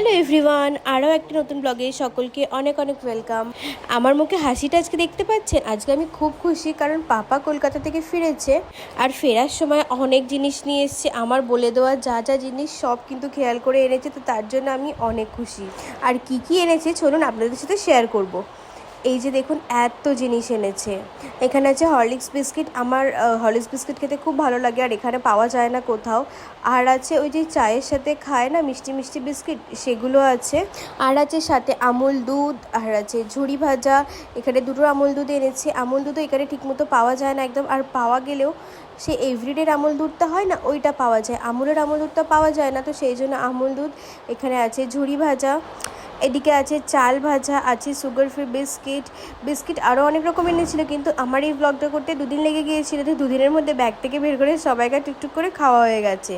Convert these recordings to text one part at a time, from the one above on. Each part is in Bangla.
হ্যালো এভরিওয়ান আরও একটি নতুন ব্লগে সকলকে অনেক অনেক ওয়েলকাম আমার মুখে হাসিটা আজকে দেখতে পাচ্ছেন? আজকে আমি খুব খুশি কারণ পাপা কলকাতা থেকে ফিরেছে আর ফেরার সময় অনেক জিনিস নিয়ে এসছে। আমার বলে দেওয়া যা যা জিনিস সব কিন্তু খেয়াল করে এনেছে, তো তার জন্য আমি অনেক খুশি। আর কি কি এনেছে? চলুন আপনাদের সাথে শেয়ার করব। এই যে দেখুন, এত জিনিস এনেছে। এখানে আছে হরলিক্স বিস্কিট। আমার হরলিক্স বিস্কিট খেতে খুব ভালো লাগে আর এখানে পাওয়া যায় না কোথাও। আর আছে ওই যে চায়ের সাথে খায় না মিষ্টি মিষ্টি বিস্কিট, সেগুলো আছে। আর আছে সাথে আমুল দুধ, আর আছে ঝুড়ি ভাজা। এখানে দুটো আমুল দুধ এনেছে। আমুল দুধও এখানে ঠিকমতো পাওয়া যায় না একদম। আর পাওয়া গেলেও সে এভরিডের আমুল দুধটা হয় না, ওইটা পাওয়া যায়। আমুলের আমুল দুধটা পাওয়া যায় না, তো সেই জন্য আমুল দুধ এখানে আছে ঝুড়ি ভাজা, এদিকে আছে চাল ভাজা, আছে সুগার ফ্রি বিস্কিট বিস্কিট আরও অনেক রকম এনেছিল, কিন্তু আমার এই ব্লগটা করতে দুদিন লেগে গিয়েছিল, তো দুদিনের মধ্যে ব্যাগ থেকে বের করে সবাইকে টুকটুক করে খাওয়া হয়ে গেছে।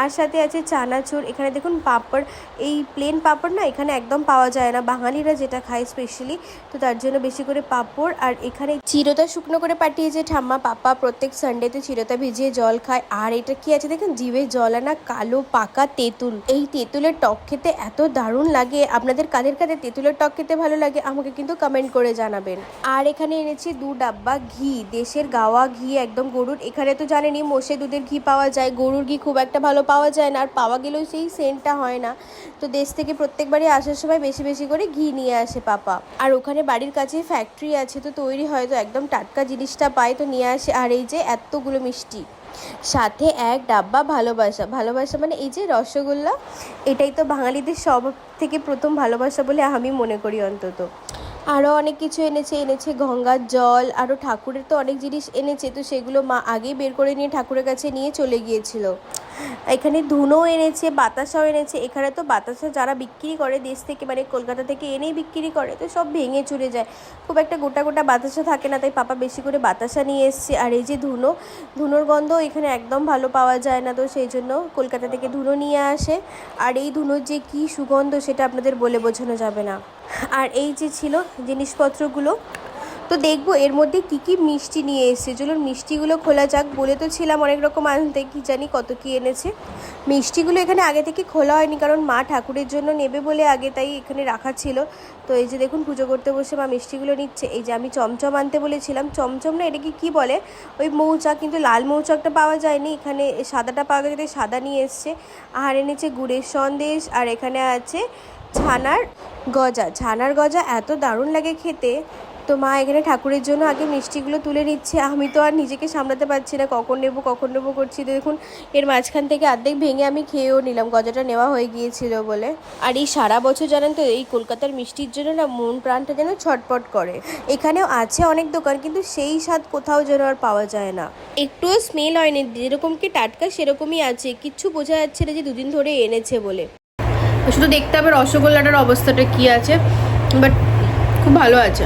আর সাথে আছে চানাচুর, এখানে দেখুন পাঁপড়, এই প্লেন পাঁপড় না, এখানে একদম পাওয়া যায় না, বাঙালিরা যেটা খায় স্পেশালি তো তার জন্য বেশি করে পাঁপড়, আর এখানে চিরতা শুকনো করে পাঠিয়েছে ঠাম্মা, পাপা প্রত্যেক সানডেতে চিরতা ভিজিয়ে জল খায়। আর এটা কি আছে দেখুন? জিভে জল আনা কালো পাকা তেঁতুল। এই তেঁতুলের টক খেতে এত দারুণ লাগে। আপনাদের কাদের কাদের তেঁতুলের টক খেতে ভালো লাগে আমাকে কিন্তু কমেন্ট করে জানাবেন। আর এখানে এনেছি দু ডাব্বা ঘি। দেশের গাওয়া ঘি, একদম গরুর। এখানে তো জানেনই, মোষে দুধের ঘি পাওয়া যায়। গরুর ঘি খুব একটা ভালো পাওয়া যায় না। আর পাওয়া গেলেও সেই সেন্টটা হয় না। তো দেশ থেকে প্রত্যেকবারই আসার সময় বেশি বেশি করে ঘি নিয়ে আসে পাপা। আর ওখানে বাড়ির কাছে ফ্যাক্টরি আছে। তো তৈরি হয় তো একদম টাটকা জিনিসটা পায়। তো নিয়ে আসে। আর এই যে এতগুলো মিষ্টি। সাথে এক ডাব্বা ভালোবাসা। ভালোবাসা মানে এই যে রসগোল্লা, এটাই তো বাঙালিদের সব থেকে প্রথম ভালোবাসা বলে আমি মনে করি অন্তত। আরও অনেক কিছু এনেছে এনেছে গঙ্গার জল আরও ঠাকুরের তো অনেক জিনিস এনেছে, তো সেগুলো মা আগেই বের করে নিয়ে ঠাকুরের কাছে নিয়ে চলে গিয়েছিল। এখানে ধুনো এনেছে, বাতাসাও এনেছে, এখানে তো বাতাসা যারা বিক্রি করে দেশ থেকে মানে কলকাতা থেকে এনেই বিক্রি করে, তো সব ভেঙে চুরে যায়। খুব একটা গোটা গোটা বাতাসা থাকে না, তাই পাপা বেশি করে বাতাসা নিয়ে এসছে। আর এই যে ধুনো, ধুনোর গন্ধ এখানে একদম ভালো পাওয়া যায় না, তো সেই জন্য কলকাতা থেকে ধুনো নিয়ে আসে। আর এই ধুনোর যে কী সুগন্ধ, সেটা আপনাদের বলে বোঝানো যাবে না। আর এই যে ছিল জিনিসপত্রগুলো, তো দেখব এর মধ্যে কি কি মিষ্টি নিয়ে এসেছে। চলুন মিষ্টিগুলো খোলা যাক। বলে তো ছিলাম অনেক রকম আনতে, কি জানি কত কি এনেছে। মিষ্টিগুলো এখানে আগে থেকে খোলা হয়নি, কারণ মা ঠাকুরের জন্য নেবে বলে আগে তাই এখানে রাখা ছিল। তো এই যে দেখুন, পুজো করতে বসে মা মিষ্টিগুলো নিচ্ছে। এই যে আমি চমচম আনতে বলেছিলাম। চমচম না, এটাকে কি বলে? ওই মৌচাক, কিন্তু লাল মৌচাকটা পাওয়া যায়নি। এখানে সাদাটা পাওয়া গেছে সাদা নিয়ে এসছে। আর এনেছে গুড়ের সন্দেশ, আর এখানে আছে ছানার গজা। ছানার গজা এত দারুণ লাগে খেতে। তো মা এখানে ঠাকুরের জন্য আগে মিষ্টিগুলো তুলে নিচ্ছে। আমি তো আর নিজেকে সামলাতে পারছি না। কখন নেব কখন নেব করছি? দেখুন, এর মাঝখান থেকে অর্ধেক ভেঙে আমি খেয়েও নিলাম। গজাটা নেওয়া হয়ে গিয়েছিল বলে। আর এই সারা বছর জানেন তো, এই কলকাতার মিষ্টির জন্য না মন প্রাণটা যেন ছটপট করে। এখানেও আছে অনেক দোকান, কিন্তু সেই স্বাদ কোথাও যেন আর পাওয়া যায় না। একটুও স্মেল হয়নি। যেরকম কি টাটকা, সেরকমই আছে। কিচ্ছু বোঝা যাচ্ছে না যে দুদিন ধরে এনেছে বলে। শুধু দেখতে হবে রসগোল্লাটার অবস্থাটা কি আছে বাট খুব ভালো আছে।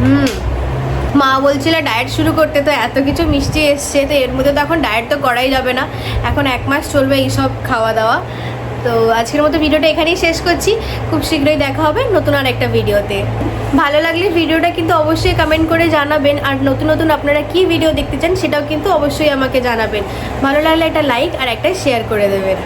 হুম। মা বলছিল ডায়েট শুরু করতে, তো এত কিছু মিষ্টি এসছে, তো এর মধ্যে তো এখন ডায়েট তো করাই যাবে না। এখন এক মাস চলবে এইসব খাওয়া দাওয়া। তো আজকের মতো ভিডিওটা এখানেই শেষ করছি। খুব শীঘ্রই দেখা হবে নতুন আর একটা ভিডিওতে। ভালো লাগলে ভিডিওটা কিন্তু অবশ্যই কমেন্ট করে জানাবেন, আর নতুন নতুন আপনারা কি ভিডিও দেখতে চান সেটাও কিন্তু অবশ্যই আমাকে জানাবেন। ভালো লাগলে একটা লাইক আর একটা শেয়ার করে দেবেন।